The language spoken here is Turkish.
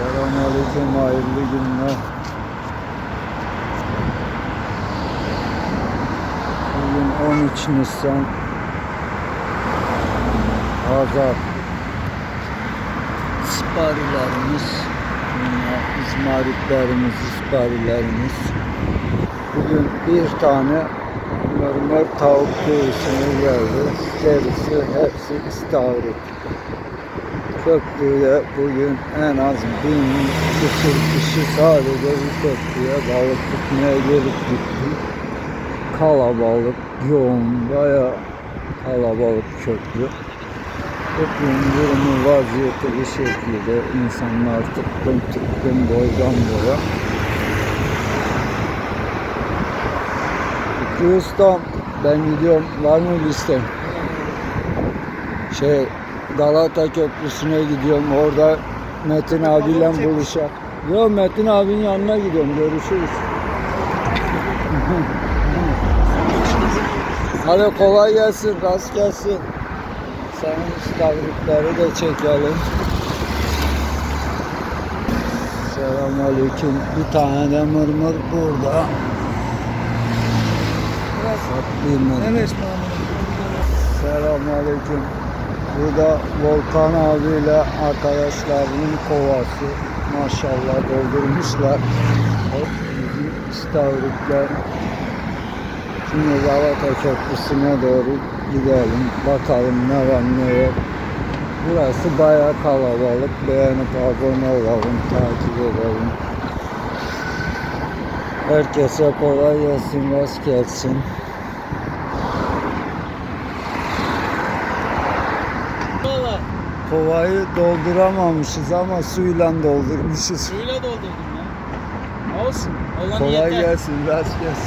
Selamünaleyküm, hayırlı günler. Bugün 13 Nisan Pazar Siparilerimiz izmaritlerimiz, isparilerimiz Bugün bir tane mermer tavuk göğsüne geldi. Gerisi hepsi istavrit. Köprüye bugün en az bin küsur kişi sadece bu köprüye balık tutmaya gelip gitti. Kalabalık, yoğun, baya kalabalık köprü. Köprünün durumu vaziyeti bu şekilde. İnsanlar tıkkın tıkkın boydan boya. Ustam ben gidiyorum. Var mı listem? Şey Galata Köprüsü'ne gidiyorum. Orada Metin abiyle buluşacak. Yo Metin abinin yanına gidiyorum. Görüşürüz. Hadi kolay gelsin, rast gelsin. Senin istavritleri de çekelim. Selamünaleyküm. Bir tane de mırmır burada. Bir mırmır. Selamünaleyküm. Burada Volkan abiyle arkadaşlarının kovası. Maşallah doldurmuşlar. Bizim istavritler. Şimdi Galata Köprüsü'ne doğru gidelim. Bakalım ne var ne yok. Burası bayağı kalabalık. Beğenip abone olalım, takip edelim. Herkese kolay gelsin, rast gelsin. Kovayı dolduramamışız ama suyla doldurmuşuz. suyla doldurdum ya. Olsun. Olan Kolay yeter. gelsin, rast gelsin.